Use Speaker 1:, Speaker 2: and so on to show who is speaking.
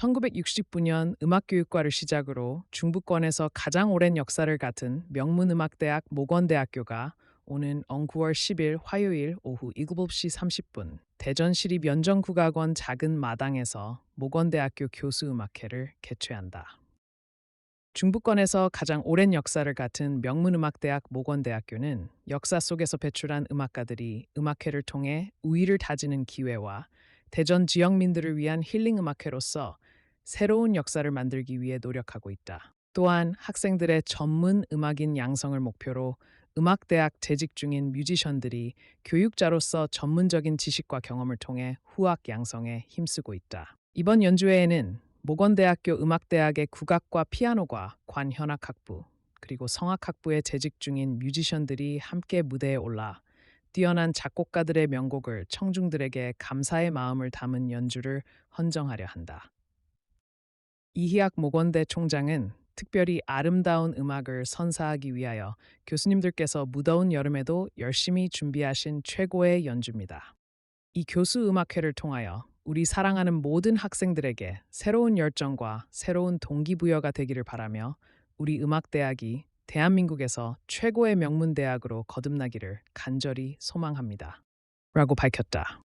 Speaker 1: 1969년 음악교육과를 시작으로 중부권에서 가장 오랜 역사를 갖은 명문음악대학 모건대학교가 오는 언 9월 10일 화요일 오후 7시 30분 대전시립 연정국악원 작은 마당에서 모건대학교 교수음악회를 개최한다. 중부권에서 가장 오랜 역사를 갖은 명문음악대학 모건대학교는 역사 속에서 배출한 음악가들이 음악회를 통해 우위를 다지는 기회와 대전 지역민들을 위한 힐링 음악회로서 새로운 역사를 만들기 위해 노력하고 있다. 또한 학생들의 전문 음악인 양성을 목표로 음악대학 재직 중인 뮤지션들이 교육자로서 전문적인 지식과 경험을 통해 후학 양성에 힘쓰고 있다. 이번 연주회에는 모건대학교 음악대학의 국악과 피아노과 관현악학부 그리고 성악학부에 재직 중인 뮤지션들이 함께 무대에 올라 뛰어난 작곡가들의 명곡을 청중들에게 감사의 마음을 담은 연주를 헌정하려 한다. 이희학 모건대 총장은 특별히 아름다운 음악을 선사하기 위하여 교수님들께서 무더운 여름에도 열심히 준비하신 최고의 연주입니다. 이 교수 음악회를 통하여 우리 사랑하는 모든 학생들에게 새로운 열정과 새로운 동기부여가 되기를 바라며 우리 음악대학이 대한민국에서 최고의 명문대학으로 거듭나기를 간절히 소망합니다. 라고 밝혔다.